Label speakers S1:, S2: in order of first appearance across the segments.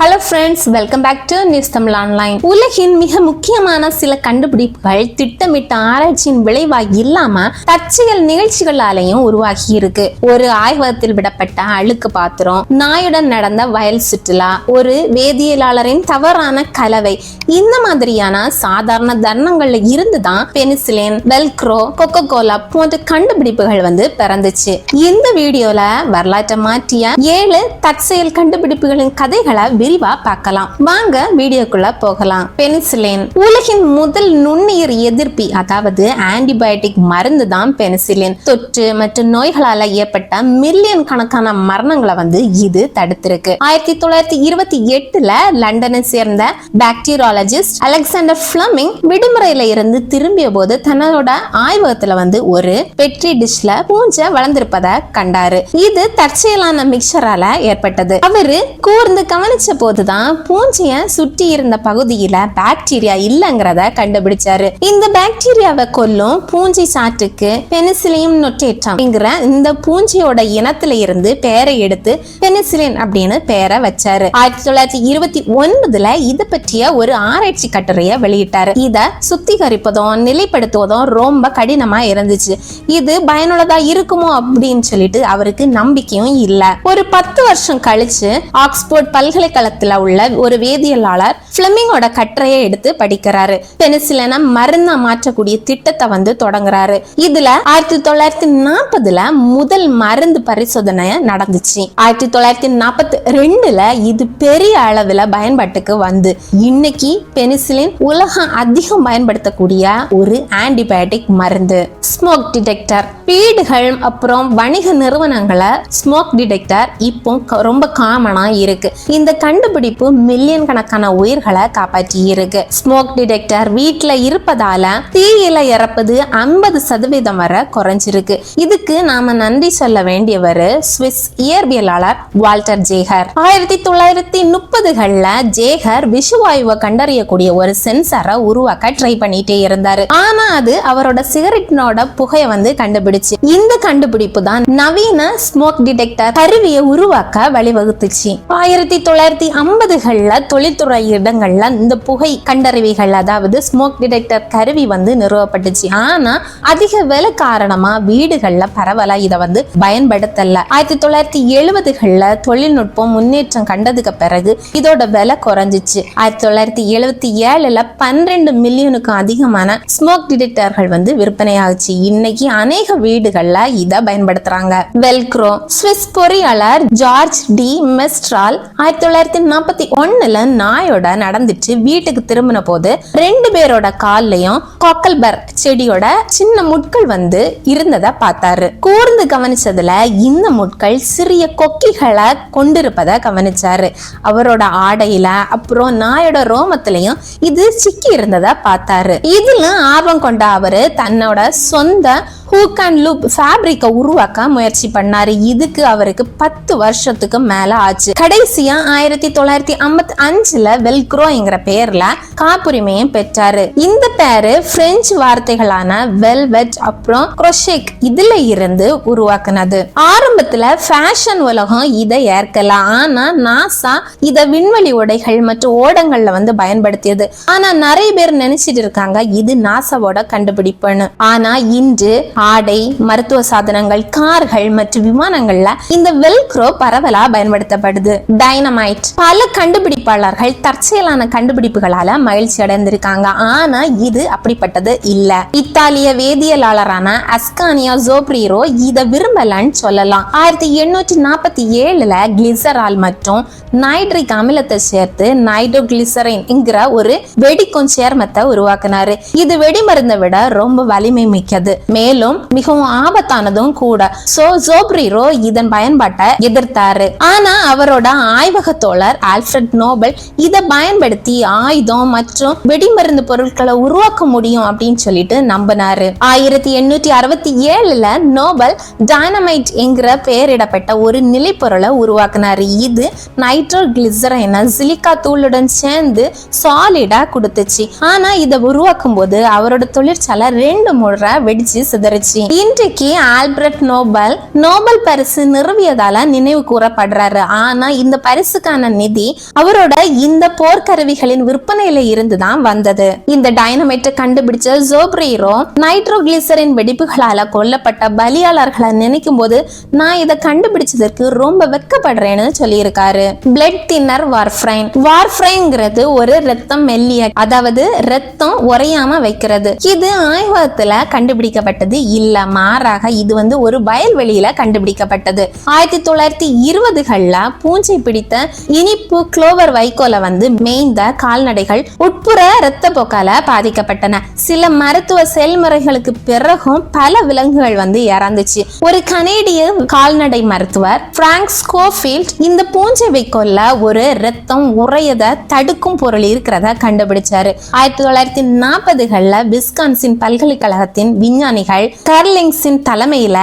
S1: a hello friends welcome back to news Tamil online உலகின் மிக முக்கியமான சில கண்டுபிடிப்புகள் திட்டமிட்ட ஆராய்ச்சியின் விளைவா இல்லாம தற்செயல் நிகழ்ச்சிகளாலையும் உருவாகி இருக்கு. ஒரு ஆய்வகத்தில் விடப்பட்ட அழுக்கு பாத்திரம் நாயுடன் நடந்த வயல் சுற்றுலா ஒரு வேதியியலாளரின் தவறான கலவை இந்த மாதிரியான சாதாரண தருணங்கள்ல இருந்து தான் பெனிசிலின் வெல்க்ரோ கொக்கோ கோலா போன்ற கண்டுபிடிப்புகள் வந்து பிறந்துச்சு. இந்த வீடியோல வரலாற்றை மாற்றிய ஏழு தற்செயல் கண்டுபிடிப்புகளின் கதைகளை விரிவா பார்க்கலாம். வாங்க வீடியோக்குள்ள போகலாம். பெனிசிலின். உலகின் முதல் நுண்ணுயிர் எதிர்ப்பி அதாவது ஆன்டிபயோட்டிக் மருந்து தான் பெனிசிலின். தொற்று மற்றும் நோய்களால ஏற்பட்ட மில்லியன் கணக்கான மரணங்களை வந்து இது தடுத்திருக்கு. ஆயிரத்தி தொள்ளாயிரத்தி இருபத்தி எட்டுல லண்டனை சேர்ந்த பாக்டீரியாலஜிஸ்ட் அலெக்சாண்டர் பிளமிங் விடுமுறையில இருந்து திரும்பிய போது தன்னோட ஆய்வகத்துல வந்து ஒரு பெட்ரி டிஷ்ல பூஞ்சை வளர்ந்திருப்பதை கண்டாரு. இது தற்செயலான மிக்சரால ஏற்பட்டது. அவரு கூர்ந்து கவனிச்ச போது போதுதான் பூஞ்சைய சுற்றி இருந்த பகுதியில பாக்டீரியா இல்லங்கிறத கண்டுபிடிச்சாரு. இந்த பாக்டீரியாவை கொல்லும் பூஞ்சை சாட்டுக்கு பெனிசிலியம் நொட்டேட்டம் அப்படிங்கிற இந்த பூஞ்சையோட இனத்துல இருந்து பெயரை எடுத்து பெனிசிலின் அப்படின்னு பெயரை வச்சாரு. ஆயிரத்தி தொள்ளாயிரத்தி இருபத்தி ஒன்பதுல இது பற்றிய ஒரு ஆராய்ச்சி கட்டுரையை வெளியிட்டாரு. இத சுத்திகரிப்பதும் நிலைப்படுத்துவதும் ரொம்ப கடினமா இருந்துச்சு. இது பயனுள்ளதா இருக்குமோ அப்படின்னு சொல்லிட்டு அவருக்கு நம்பிக்கையும் இல்ல. ஒரு பத்து வருஷம் கழிச்சு ஆக்ஸ்போர்ட் பல்கலைக்கழகத்துல உள்ள ஒரு வேதியியலாளர் பிளமிங்கோட கற்றையை எடுத்து படிக்கிறாரு. பெனிசிலனை மருந்தா மாற்றக்கூடிய திட்டத்தை வந்து தொடங்குறாரு. இதுல ஆயிரத்தி தொள்ளாயிரத்தி நாற்பதுல முதல் மருந்து பரிசோதனை நடந்துச்சு. ஆயிரத்தி தொள்ளாயிரத்தி நாற்பத்தி ரெண்டுல இது பெரிய அளவுல பயன்பாட்டுக்கு வந்து. இன்னைக்கு பெனிசிலின் உலகம் அதிகம் பயன்படுத்தக்கூடிய ஒரு ஆன்டிபயோட்டிக் மருந்து. Smoke detector. வீடுகள் அப்புறம் வணிக நிறுவனங்களை ஸ்மோக் டிடெக்டர் இப்போ ரொம்ப காமனா இருக்கு. இந்த கண்டுபிடிப்பு மில்லியன் கணக்கான உயிர்களை காப்பாற்றி இருக்கு ஸ்மோக் டிடெக்டர் வீட்டுல இருப்பதால தீயில இறப்பது ஐம்பது சதவீதம் வரை குறைஞ்சிருக்கு. இதுக்கு நாம நன்றி சொல்ல வேண்டியவர் சுவிஸ் இயற்பியலாளர் வால்டர் ஜேகர். ஆயிரத்தி தொள்ளாயிரத்தி முப்பதுகள்ல ஜேகர் விஷவாயுவை கண்டறியக்கூடிய ஒரு சென்சாரை உருவாக்க ட்ரை பண்ணிட்டே இருந்தாரு. ஆனா அது அவரோட சிகரெட்டினோட புகையை வந்து கண்டுபிடிச்சு. இந்த கண்டுபிடிப்பு தான் நவீன ஸ்மோக் டிடெக்டர் கருவியை உருவாக்க வழிவகுத்துச்சு. ஆயிரத்தி தொள்ளாயிரத்தி ஐம்பதுகளில் தொழில்துறை இடங்களில் இந்த புகை கண்டறிவிகள் அதாவது ஸ்மோக் டிடெக்டர் கருவி வந்து நிறுவப்பட்டுச்சு. ஆனா அதிக விலை காரணமா வீடுகளில் பரவலாக இதை வந்து பயன்படுத்தல. ஆயிரத்தி தொள்ளாயிரத்தி எழுபதுகளில் தொழில்நுட்பம் முன்னேற்றம் கண்டதுக்கு பிறகு இதோட விலை குறைஞ்சிச்சு. ஆயிரத்தி தொள்ளாயிரத்தி எழுபத்தி ஏழுல பன்னிரெண்டு மில்லியனுக்கும் அதிகமான ஸ்மோக் டிடெக்டர்கள் வந்து விற்பனையாகுச்சு இன்னைக்கு அநேக வீடுகளில் இதை பயன்படுத்துறாங்க. வெல்க்ரோ சுவிஸ் பொறியாளர் ஜார்ஜ் டி மெஸ்ட்ரால் ஆயிரத்தி தொள்ளாயிரத்தி நாற்பத்தி ஒன்னுல நாயோட நடந்துட்டு வீட்டுக்கு திரும்பின போது ரெண்டு பேரோட கால்லையும் கொக்கல்பர் செடியோட சின்ன முட்கள் வந்து இருந்ததை பார்த்தாரு. கூர்ந்து கவனிச்சதுல இந்த முட்கள் சிறிய கொக்கிகளை கொண்டிருப்பதை கவனிச்சாரு. அவரோட ஆடையில அப்புறம் நாயோட ரோமத்திலையும் இது சிக்கி இருந்ததை பார்த்தாரு. இதுல ஆர்வம் கொண்ட அவரு தன்னோட சொந்த ஹூக் அண்ட் லூப் ஃபேப்ரிக்கை உருவாக்க முயற்சி பண்ணாரு? இதுக்கு அவருக்கு பத்து வருஷத்துக்கு மேல ஆச்சு. கடைசியா ஆயிரத்தி தொள்ளாயிரத்தி ஐம்பத்தி அஞ்சுல வெல்க்ரோங்கிற பேர்ல காப்புரிமையும் பெற்றாரு. இந்த பேரு பிரெஞ்சு வார்த்தைகளான வெல்வெட் அப்புறம் குரோஷேக் இதுல இருந்து உருவாக்குனது. ஆரம்பத்துல ஃபேஷன் உலகம் இதை ஏற்கல. ஆனா நாசா இத விண்வெளி உடைகள் மற்றும் ஓடங்கள்ல வந்து பயன்படுத்தியது. ஆனா நிறைய பேர் நினைச்சிட்டு இருக்காங்க இது நாசாவோட கண்டுபிடிப்புன்னு. ஆனா இன்று ஆடை மருத்துவ சாதனங்கள் கார்கள் மற்றும் விமானங்கள்ல இந்த வெல்க்ரோ பரவலா பயன்படுத்தப்படுது. டைனமைட் பல கண்டுபிடிப்பாளர்கள் தற்செயலான கண்டுபிடிப்புகளால மகிழ்ச்சி அடைந்திருக்காங்க. ஆனா இது அப்படிப்பட்டது இல்ல. இத்தாலிய வேதியியலாளரான அஸ்கானியா ஜோப்ரீரோ இத விரும்பலன்னு சொல்லலாம். ஆயிரத்தி எண்ணூற்றி நாற்பத்தி ஏழுல கிளிசரால் மற்றும் நைட்ரிக் அமிலத்தை சேர்த்து நைட்ரோகிளிசரின்ங்கிற ஒரு வெடிக்கும் சேர்மத்தை உருவாக்குனாரு. இது வெடிமருந்தை விட ரொம்ப வலிமை மிக்கது. மேலும் மிகவும் ஆபத்தானதும் கூட. சோ ஜோப்ரிரோ இதன் பயன்பாட்டை எதிர்த்தாரு. ஆனா அவரோட ஆய்வக தோழர் ஆல்ஃபிரட் நோபல் இதை பயன்படுத்தி ஆயுதம் மற்றும் வெடிமருந்து பொருட்களை உருவாக்க முடியும் அப்படின்னு சொல்லிட்டு நம்பினாரு. ஆயிரத்தி எண்ணூற்றி அறுபத்தி ஏழுல நோபல் டைனமைட் என்கிற பெயரிடப்பட்ட ஒரு நிலைப்பொருளை உருவாக்குனாரு. இது நைட்ரோ கிளிசரைனை சிலிக்கா தூளுடன் சேர்ந்து சாலிடா கொடுத்துச்சு. ஆனா இதை உருவாக்கும் போது அவரோட தொழிற்சாலை ரெண்டு முறை வெடிச்சு சிதறி சிதறிச்சு இன்றைக்கு ஆல்பர்ட் நோபல் நோபல் பரிசு நிறுவியதால நினைவு கூறப்படுறாரு. ஆனா இந்த பரிசுக்கான நிதி அவரோட இந்த போர்க்கருவிகளின் விற்பனையில இருந்து தான் வந்தது. இந்த டைனமைட்டை கண்டுபிடிச்ச ஜோப்ரீரோ நைட்ரோகிளிசரின் வெடிப்புகளால கொல்லப்பட்ட பலியாளர்களை நினைக்கும் போது நான் இதை கண்டுபிடிச்சதற்கு ரொம்ப வெக்கப்படுறேன்னு சொல்லியிருக்காரு. பிளட் தின்னர் வார்ஃப்ரைன் வார்ஃப்ரைங்கிறது ஒரு ரத்தம் மெல்லிய அதாவது ரத்தம் உறையாம வைக்கிறது. இது ஆய்வகத்துல கண்டுபிடிக்கப்பட்டது இல்ல மாறாக இது வந்து ஒரு வயல்வெளியில கண்டுபிடிக்கப்பட்டது. ஆயிரத்தி தொள்ளாயிரத்தி இருபதுகள்ல பூஞ்சை பிடித்த இனிப்பு குளோவர் வைக்கோல வந்து மேய்ந்த கால்நடைகள் உட்புற இரத்த போக்கால பாதிக்கப்பட்டன. சில மருத்துவ செயல்முறைகளுக்கு பிறகும் பல விலங்குகள் வந்து இறந்துச்சு. ஒரு கனேடிய கால்நடை மருத்துவர் பிராங்க் ஸ்கோஃபீல்ட் இந்த பூஞ்சை வைக்கோல்ல ஒரு ரத்தம் உறையத தடுக்கும் பொருள் இருக்கிறத கண்டுபிடிச்சாரு. ஆயிரத்தி தொள்ளாயிரத்தி நாற்பதுகள்ல விஸ்கான்சின் பல்கலைக்கழகத்தின் விஞ்ஞானிகள் கர்லிங்ஸின் தலைமையில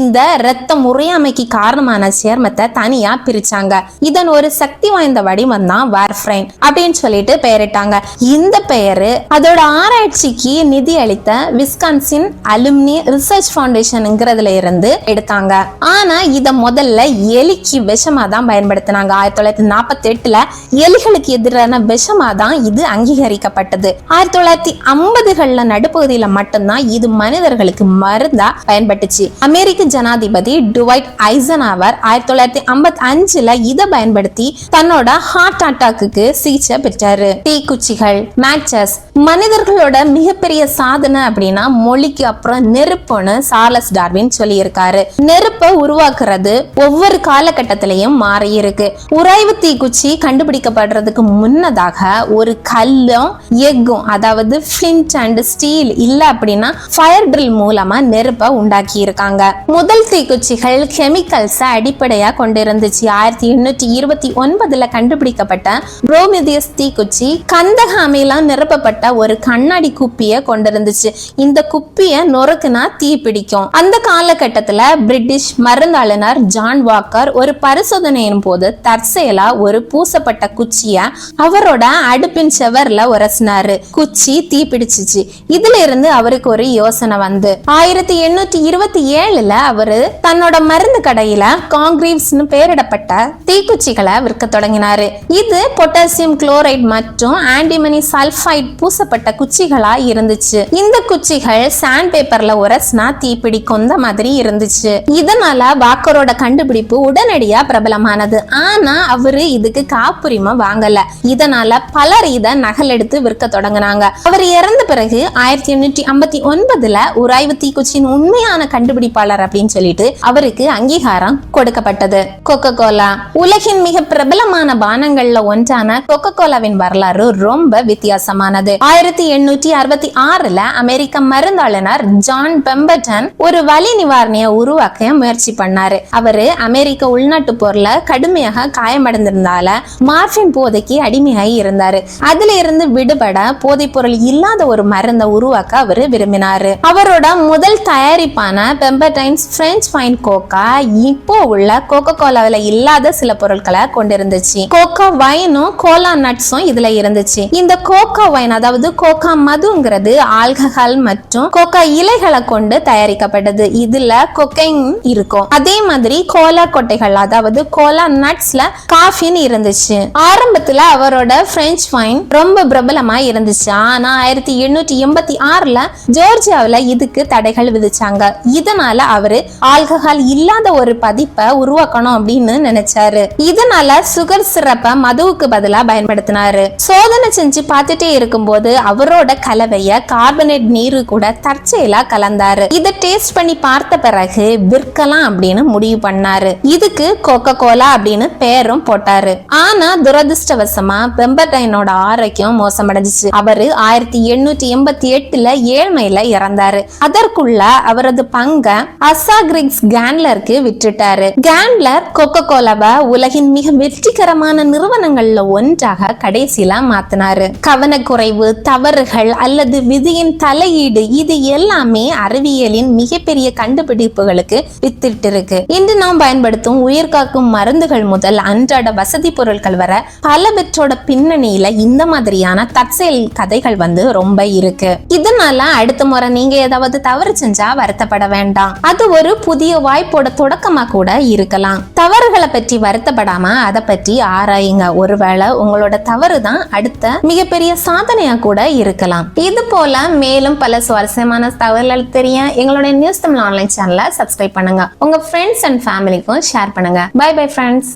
S1: இந்த இரத்த முறையாமைக்கு காரணமான சேர்மத்தை தனியா பிரிச்சாங்க. இதன் ஒரு சக்தி வாய்ந்த வடிவம் தான் வார்ஃப்ரைன் அப்படின்னு சொல்லிட்டு பெயரிட்டாங்க. இந்த பெயரு அதோட ஆராய்ச்சிக்கு நிதி அளித்த விஸ்கான்சின் அலுமினி ரிசர்ச் ஃபவுண்டேஷன்ங்கிறதுல இருந்து எடுத்தாங்க. ஆனா இத முதல்ல எலிக்கு விஷமா தான் பயன்படுத்தினாங்க. ஆயிரத்தி தொள்ளாயிரத்தி நாற்பத்தி எட்டுல எலிகளுக்கு எதிரான விஷமா தான் இது அங்கீகரிக்கப்பட்டது. ஆயிரத்தி தொள்ளாயிரத்தி ஐம்பதுகள்ல நடுப்பகுதியில மட்டும்தான் இது மனிதர்களுக்கு மருந்தா பயன்பட்டுச்சு. அமெரிக்க ஜனாதிபதி டுவைட் ஐசனாவர் ஆயிரத்தி தொள்ளாயிரத்தி ஐம்பத்தி அஞ்சுல இதை பயன்படுத்தி தன்னோட ஹார்ட் அட்டாக்கு சிகிச்சை பெற்றாரு. தீக்குச்சிகள் மேட்சஸ் மனிதர்களோட மிகப்பெரிய சாதனை அப்படின்னா மொழிக்கு அப்புறம் நெருப்புன்னு சார்லஸ் டார்வின் சொல்லியிருக்காரு. நெருப்பை உருவாக்குறது ஒவ்வொரு காலகட்டத்திலையும் மாறி இருக்கு உராய்வு தீக்குச்சி கண்டுபிடிக்கப்படுறதுக்கு முன்னதாக ஒரு கல்லும் எக்கும் அதாவது ஃபிளின்ட் அண்ட் ஸ்டீல் இல்ல அப்படின்னா ஃபயர் ட்ரில் மூலம் நெருப்பை உண்டாக்கி இருக்காங்க முதல் தீக்குச்சிகள் கெமிக்கல்ஸ் அடிப்படையா கொண்டிருந்துச்சு. ஆயிரத்தி எண்ணூற்றி இருபத்தி ஒன்பதுல கண்டுபிடிக்கப்பட்ட புரோமிதியஸ் தீக்குச்சி கந்தக அமிலம் நிரப்பப்பட்ட ஒரு கண்ணாடி குப்பியை கொண்டிருந்துச்சு. இந்த குப்பியை நொறுக்குனா தீ பிடிக்கும். அந்த காலகட்டத்துல பிரிட்டிஷ் மருந்தாளுநர் ஜான் வாக்கர் ஒரு பரிசோதனையின் போது தற்செயலா ஒரு பூசப்பட்ட குச்சிய அவரோட அடுப்பின் செவர்ல உரசினாரு. குச்சி தீ பிடிச்சிச்சு. இதுல இருந்து அவருக்கு ஒரு யோசனை வந்து. ஆயிரத்தி எண்ணூற்றி இருபத்தி ஏழுல அவரு தன்னோட மருந்து கடையில காங்கிரீவ்ஸ்னு பெயரிடப்பட்ட தீக்குச்சிகளை விற்க தொடங்கினாரு. இது பொட்டாசியம் குளோரைட் மற்றும் ஆன்டிமனி சல்ஃபைட் பூசப்பட்ட குச்சிகளா இருந்துச்சு. இந்த குச்சிகள் சாண்ட் பேப்பர்ல உரசினா தீப்பிடிக்கும் இந்த மாதிரி இருந்துச்சு. இதனால வாக்கரோட கண்டுபிடிப்பு உடனடியா பிரபலமானது. ஆனா அவரு இதுக்கு காப்புரிமை வாங்கல. இதனால பலர் இத நகல் எடுத்து விற்க தொடங்கினாங்க. அவர் இறந்த பிறகு ஆயிரத்தி எண்ணூற்றி ஐம்பத்தி ஒன்பதுல உராய்வு தீக்குச்சியின் உண்மையான கண்டுபிடிப்பாளர் அப்படின்னு சொல்லிட்டு அவருக்கு அங்கீகாரம் கொடுக்கப்பட்டது. கொக்கோ கோலா உலகின் மிக பிரபலமான பானங்கள்ல ஒன்றான கொக்கோ கோலாவின் வரலாறு ரொம்ப வித்தியாசமானது. ஆயிரத்தி எண்ணூற்றி அறுபத்தி ஆறுல அமெரிக்க மருந்தாளுநர் ஜான் பெம்பர்டன் ஒரு வலி நிவாரணியை உருவாக்க முயற்சி பண்ணாரு. அவரு அமெரிக்க உள்நாட்டு போர்ல கடுமையாக காயமடைந்திருந்தால மார்பின் போதைக்கு அடிமையாகி இருந்தாரு. அதுல இருந்து விடுபட போதைப் பொருள் இல்லாத ஒரு மருந்தை உருவாக்க அவரு விரும்பினாரு. அவரோட முதல் தயாரிப்பான பெம்பர்டைன்ஸ் பிரெஞ்ச் ஃபைன் கோக்கா இப்போ உள்ள கோகோ கோலாவில் இல்லாத சில பொருட்களை கொண்டிருந்துச்சு. கோகா வைனும் கோலா நட்ஸும் இதுல இருந்துச்சு. இந்த கோகா வைன் அதாவது கோகா மதுங்கிறது ஆல்கஹால் மற்றும் கோகா இலைகளை கொண்டு தயாரிக்கப்பட்டது. இதுல கொக்கைன் இருக்கும். அதே மாதிரி கோலா கொட்டைகள் அதாவது கோலா நட்ஸ்ல காஃபின் இருந்துச்சு. ஆரம்பத்துல அவரோட பிரெஞ்ச் வைன் ரொம்ப பிரபலமா இருந்துச்சு. ஆனா ஆயிரத்தி எண்ணூற்றி எண்பத்தி ஆறுல ஜோர்ஜியாவில் இதுக்கு தடைகள் விதிச்சாங்க. இதனால அவரு ஆல்கஹால் இல்லாத ஒரு பதிப்பை உருவாக்கணும் அப்படின்னு நினைச்சாரு. இதனால சுகர் சிறப்ப மதுவுக்கு பதிலா பயன்படுத்தினாரு. சோதனை செஞ்சு பார்த்துட்டே இருக்கும்போது அவரோட கலவைய கார்பனேட் நீரு கூட தற்செயலா கலந்தாரு. இதை டேஸ்ட் பண்ணி பார்த்த பிறகு விற்கலாம் அப்படின்னு முடிவு பண்ணாரு. இதுக்கு கோகோ கோலா அப்படின்னு பேரும் போட்டாரு. ஆனா துரதிருஷ்டவசமா பெம்பர்டைனோட ஆரோக்கியம் மோசமடைஞ்சிச்சு. அவரு ஆயிரத்தி எண்ணூற்றி எண்பத்தி எட்டுல ஏழ்மையில இறந்தாரு. அதற்கு இதுக்குள்ள அவரது பங்க அசா கிரிக்ஸ் கேன்லருக்கு விட்டுட்டாரு. கேன்லர் கொக்கோ கோலாவை உலகின் மிக வெற்றிகரமான நிறுவனங்கள்ல ஒன்றாக கடைசியில மாத்தினாரு. கவனக்குறைவு தவறுகள் அல்லது விதியின் தலையீடு இது எல்லாமே அறிவியலின் மிகப்பெரிய கண்டுபிடிப்புகளுக்கு வித்திட்டு இருக்கு இன்று நாம் பயன்படுத்தும் உயிர் காக்கும் மருந்துகள் முதல் அன்றாட வசதி பொருட்கள் வர பலவற்றோட பின்னணியில இந்த மாதிரியான தற்செயல் கதைகள் வந்து ரொம்ப இருக்கு. இதனால அடுத்த முறை நீங்க ஏதாவது தவறு தவறு செஞ்சா வருத்தப்பட வேண்டாம். அது ஒரு புதிய வாய்ப்போட தொடக்கமா கூட இருக்கலாம். தவறுகளை பற்றி வருத்தப்படாம அதை பற்றி ஆராயுங்க. ஒருவேளை உங்களோட தவறு தான் அடுத்த மிகப்பெரிய சாதனையா கூட இருக்கலாம். இது போல மேலும் பல சுவாரஸ்யமான தகவல்கள் தெரிய எங்களுடைய நியூஸ் தமிழ் ஆன்லைன் சேனலை சப்ஸ்கிரைப் பண்ணுங்க. உங்க ஃப்ரெண்ட்ஸ் அண்ட் ஃபேமிலிக்கும் ஷேர் பண்ணுங்க. Bye bye friends